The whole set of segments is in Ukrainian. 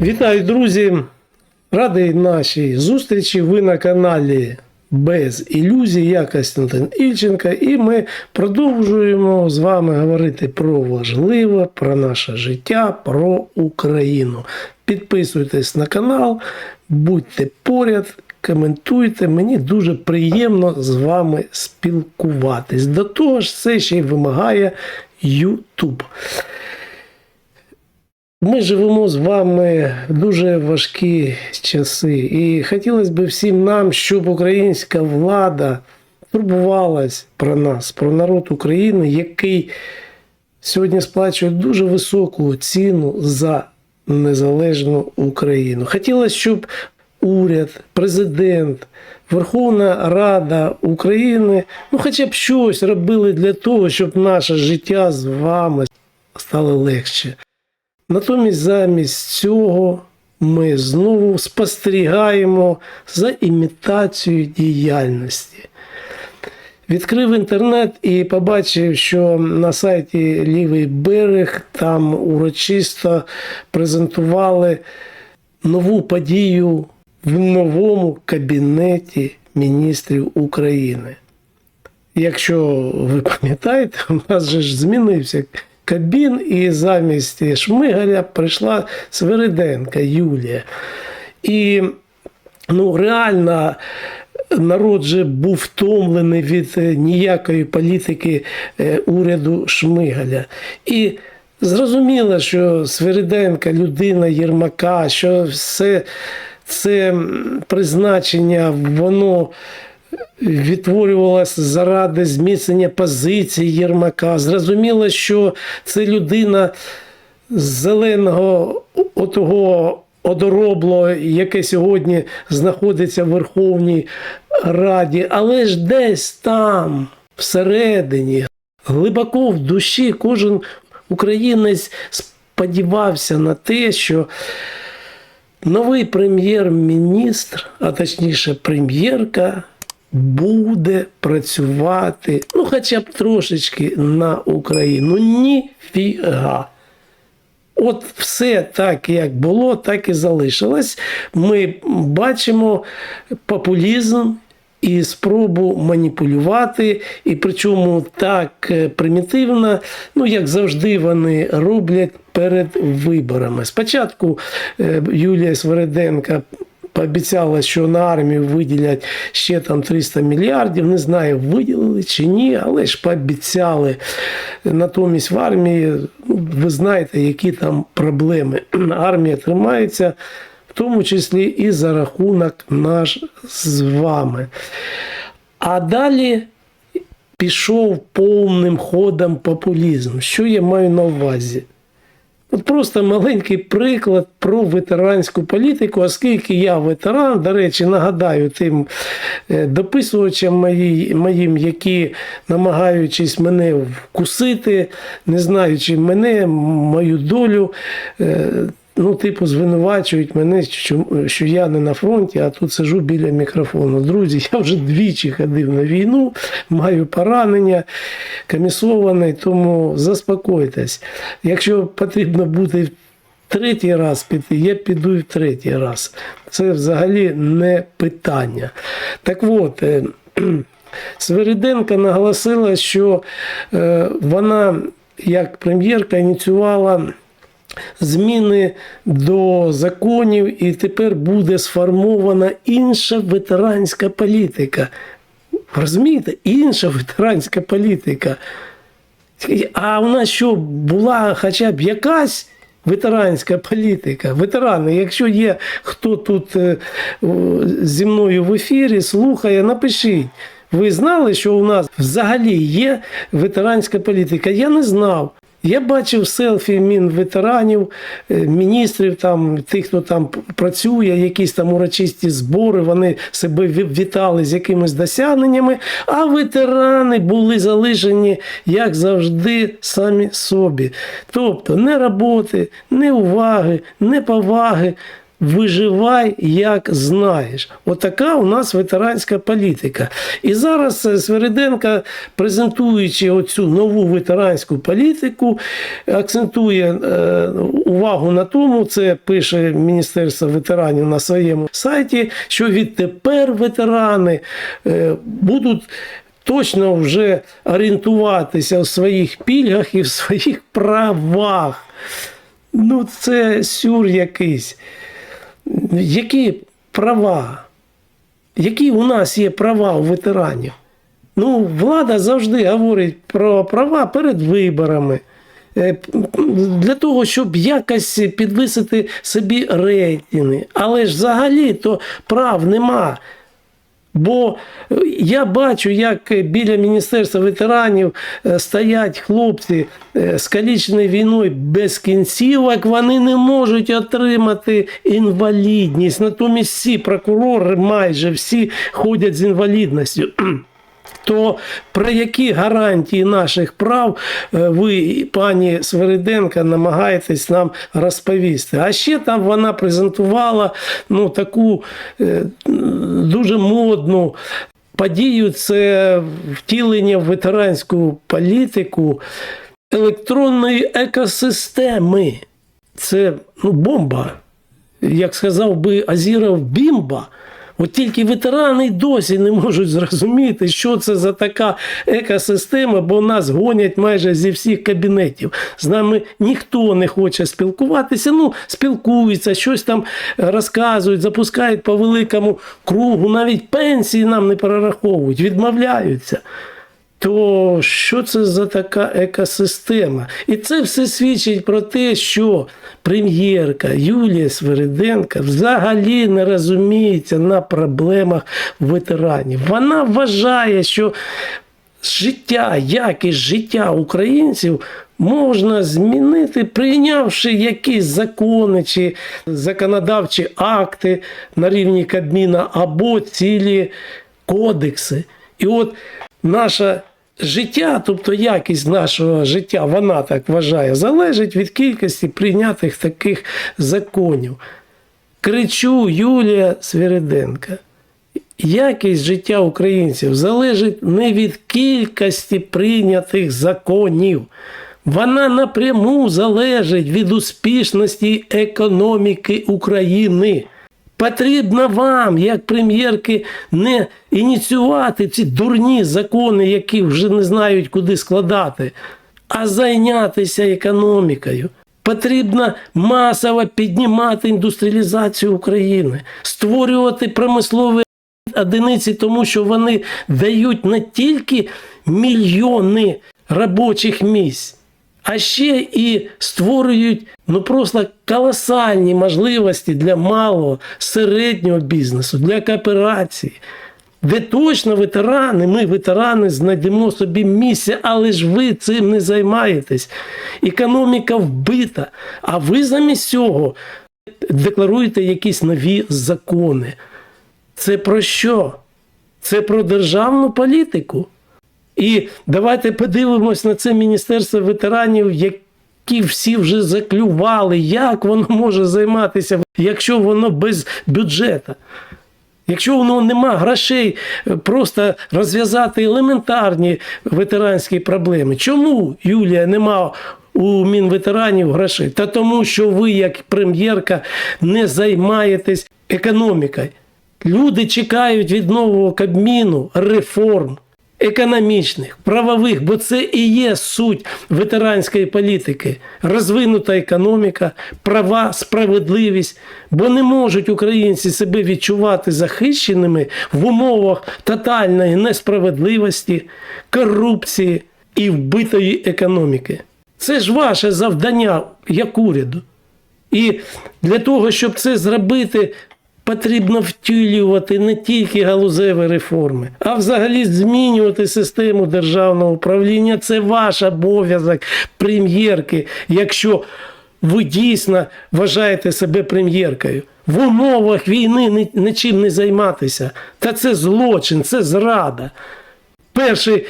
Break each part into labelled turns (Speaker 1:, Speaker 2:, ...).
Speaker 1: Вітаю, друзі! Радий нашій зустрічі. Ви на каналі Без ілюзій. Я Костянтин Ільченко, і ми продовжуємо з вами говорити про важливе, про наше життя, про Україну. Підписуйтесь на канал, будьте поряд, коментуйте. Мені дуже приємно з вами спілкуватись. До того ж, це ще й вимагає YouTube. Ми живемо з вами дуже важкі часи, і хотілося б всім нам, щоб українська влада турбувалась про нас, про народ України, який сьогодні сплачує дуже високу ціну за незалежну Україну. Хотілося, щоб уряд, президент, Верховна Рада України, ну хоча б щось робили для того, щоб наше життя з вами стало легше. Натомість замість цього ми знову спостерігаємо за імітацією діяльності. Відкрив інтернет і побачив, що на сайті Лівий берег там урочисто презентували нову подію в новому кабінеті міністрів України. Якщо ви пам'ятаєте, у нас же ж змінився кабін, і замість Шмигаля прийшла Свериденка Юлія. І ну, реально народ же був втомлений від е, ніякої політики е, уряду Шмигаля. І зрозуміло, що Свериденка людина Єрмака, що все це призначення, воно відтворювалася заради зміцнення позиції Єрмака. Зрозуміло, що це людина з зеленого отого одоробло, яке сьогодні знаходиться в Верховній Раді, але ж десь там, всередині, глибоко в душі, кожен українець сподівався на те, що новий прем'єр-міністр, а точніше прем'єрка, буде працювати, ну, хоча б трошечки на Україну. Ніфіга. От все так, як було, так і залишилось. Ми бачимо популізм і спробу маніпулювати, і причому так е, примітивно, ну як завжди, вони роблять перед виборами. Спочатку е, Юлія Свереденка пообіцяла, що на армію виділять ще там 300 мільярдів. Не знаю, виділили чи ні, але ж пообіцяли. Натомість в армії, ну, ви знаєте, які там проблеми. Армія тримається. В тому числі і за рахунок наш з вами. А далі пішов повним ходом популізм. Що я маю на увазі? От просто маленький приклад про ветеранську політику, оскільки я ветеран, до речі, нагадаю тим е, дописувачам мої- моїм, які намагаючись мене вкусити, не знаючи мене, мою долю. е, Ну, типу, звинувачують мене, що, що я не на фронті, а тут сижу біля мікрофону. Друзі, я вже двічі ходив на війну, маю поранення, комісований, тому заспокойтесь. Якщо потрібно буде в третій раз піти, я піду в третій раз. Це взагалі не питання. Так от. е, Свериденко наголосила, що е, вона як прем'єрка ініціювала зміни до законів, і тепер буде сформована інша ветеранська політика. Розумієте? Інша ветеранська політика. А у нас що була хоча б якась ветеранська політика? Ветерани, якщо є хто тут е, зі мною в ефірі, слухає, напишіть. Ви знали, що у нас взагалі є ветеранська політика? Я не знав. Я бачив селфі мінветеранів, ветеранів, міністрів, там, тих, хто там працює, якісь там урочисті збори, вони себе вітали з якимись досягненнями, а ветерани були залишені, як завжди, самі собі. Тобто не роботи, не уваги, не поваги. Виживай як знаєш. Отака у нас ветеранська політика. І зараз е, Свериденко, презентуючи оцю нову ветеранську політику, акцентує е, увагу на тому, це пише Міністерство ветеранів на своєму сайті, що відтепер ветерани е, будуть точно вже орієнтуватися у своїх пільгах і в своїх правах. Ну, це сюр якийсь. Які права? Які у нас є права у ветеранів? Ну, влада завжди говорить про права перед виборами. Е, Для того, щоб якось підвисити собі рейтинги. Але ж взагалі то прав нема. Бо е, я бачу, як біля Міністерства ветеранів е, стоять хлопці з калічною війною без кінцівок, вони не можуть отримати інвалідність. Натомість всі прокурори майже всі ходять з інвалідністю. То про які гарантії наших прав е, ви, пані Свериденко, намагаєтесь нам розповісти? А ще там вона презентувала ну, таку е, дуже модну подію це втілення в ветеранську політику електронної екосистеми. Це ну, бомба. Як сказав би Азіров, бімба. От тільки ветерани досі не можуть зрозуміти, що це за така екосистема, бо нас гонять майже зі всіх кабінетів. З нами ніхто не хоче спілкуватися. Ну, спілкуються, щось там розказують, запускають по великому кругу, навіть пенсії нам не перераховують, відмовляються. То що це за така екосистема? І це все свідчить про те, що прем'єрка Юлія Свериденка взагалі не розуміється на проблемах ветеранів. Вона вважає, що життя, якість життя українців можна змінити, прийнявши якісь закони чи законодавчі акти на рівні Кабміна або цілі кодекси. І от наша життя, тобто якість нашого життя, вона так вважає, залежить від кількості прийнятих таких законів. Кричу Юлія Свириденка. Якість життя українців залежить не від кількості прийнятих законів. Вона напряму залежить від успішності економіки України. Потрібно вам, як прем'єрки, не ініціювати ці дурні закони, які вже не знають, куди складати, а зайнятися економікою. Потрібно масово піднімати індустріалізацію України, створювати промислові одиниці, тому що вони дають не тільки мільйони робочих місць, а ще і створюють ну просто колосальні можливості для малого середнього бізнесу, для кооперації. Де точно ветерани, ми, ветерани, знайдемо собі місце, але ж ви цим не займаєтесь. Економіка вбита. А ви замість цього декларуєте якісь нові закони. Це про що? Це про державну політику. І давайте подивимось на це Міністерство ветеранів, які всі вже заклювали, як воно може займатися, якщо воно без бюджету. Якщо воно нема грошей е, просто розв'язати елементарні ветеранські проблеми. Чому, Юлія, нема у Мінветеранів грошей? Та тому, що ви, як прем'єрка, не займаєтесь економікою. Люди чекають від нового Кабміну реформ економічних, правових, бо це і є суть ветеранської політики. Розвинута економіка, права, справедливість, бо не можуть українці себе відчувати захищеними в умовах тотальної несправедливості, корупції і вбитої економіки. Це ж ваше завдання як уряду. І для того, щоб це зробити, потрібно втілювати не тільки галузеві реформи, а взагалі змінювати систему державного управління. Це ваш обов'язок прем'єрки, якщо ви дійсно вважаєте себе прем'єркою. В умовах війни нічим не займатися. Та це злочин, це зрада. Перший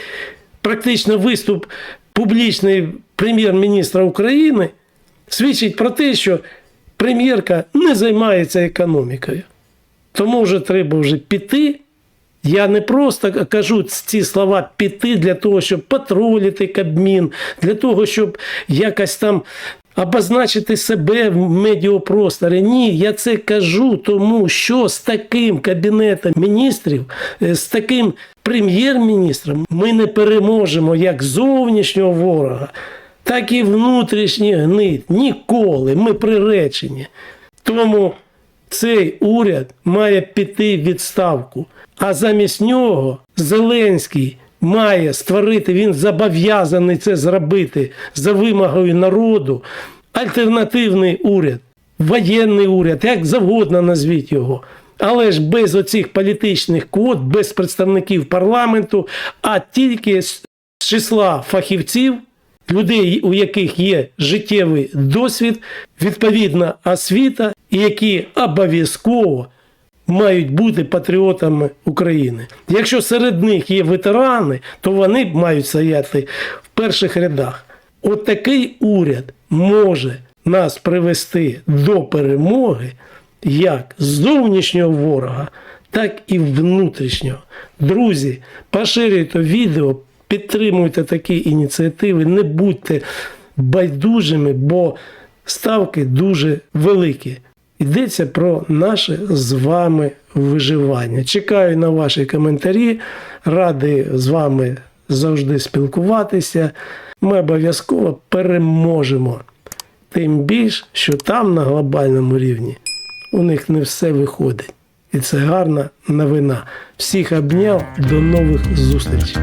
Speaker 1: практично виступ публічний прем'єр-міністра України свідчить про те, що прем'єрка не займається економікою. Тому вже треба вже піти. Я не просто кажу ці слова піти для того, щоб патрулити Кабмін, для того, щоб якось там обозначити себе в медіапросторі. Ні, я це кажу, тому що з таким кабінетом міністрів, е, з таким прем'єр-міністром ми не переможемо як зовнішнього ворога, так і внутрішній гнит. Ніколи ми приречені. Тому цей уряд має піти в відставку. А замість нього Зеленський має створити, він зобов'язаний це зробити за вимогою народу. Альтернативний уряд, воєнний уряд, як завгодно назвіть його. Але ж без оцих політичних квот, без представників парламенту, а тільки з числа фахівців, людей, у яких є життєвий досвід, відповідна освіта, і які обов'язково мають бути патріотами України. Якщо серед них є ветерани, то вони мають стояти в перших рядах. От такий уряд може нас привести до перемоги як зовнішнього ворога, так і внутрішнього. Друзі, поширюйте відео, підтримуйте такі ініціативи, не будьте байдужими, бо ставки дуже великі. Йдеться про наше з вами виживання. Чекаю на ваші коментарі. Радий з вами завжди спілкуватися. Ми обов'язково переможемо. Тим більш, що там на глобальному рівні у них не все виходить. І це гарна новина. Всіх обняв, до нових зустрічей.